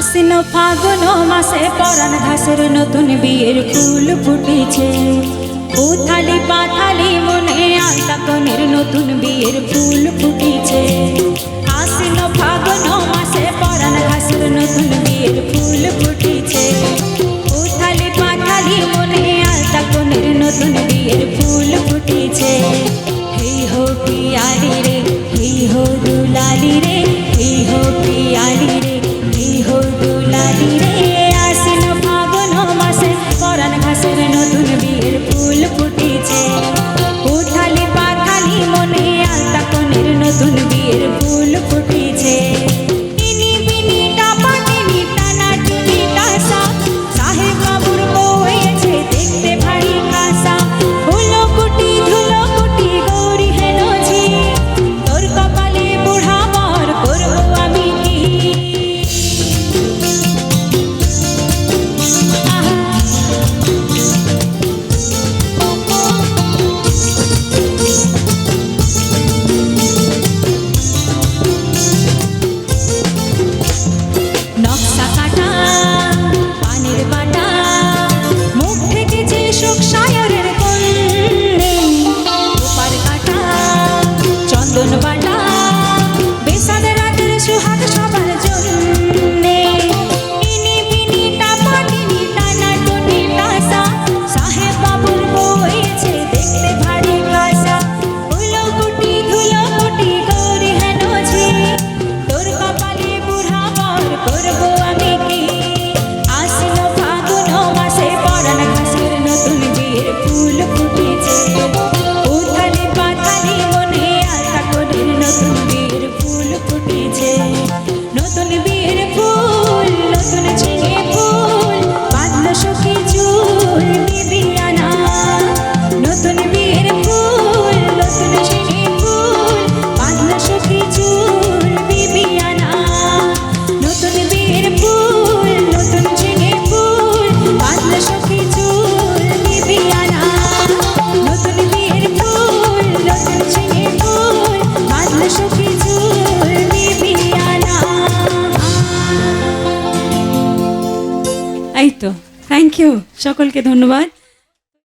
আসিন ফাগুন মাসে পরান ঘাসের নতুন বিয়ের ফুল ফুটেছে। উথালি পাথালি মনে আলতাকনের নতুন বিয়ের ফুল ফুটেছে। আসিন ফাগুন মাসে পরান ঘাসের নতুন বিয়ের ফুল ফুটেছে। উথালি পাথালি মনে আলতাকনের নতুন বিয়ের নতুন বিয়ে এই তো থ্যাংক ইউ সকলকে ধন্যবাদ।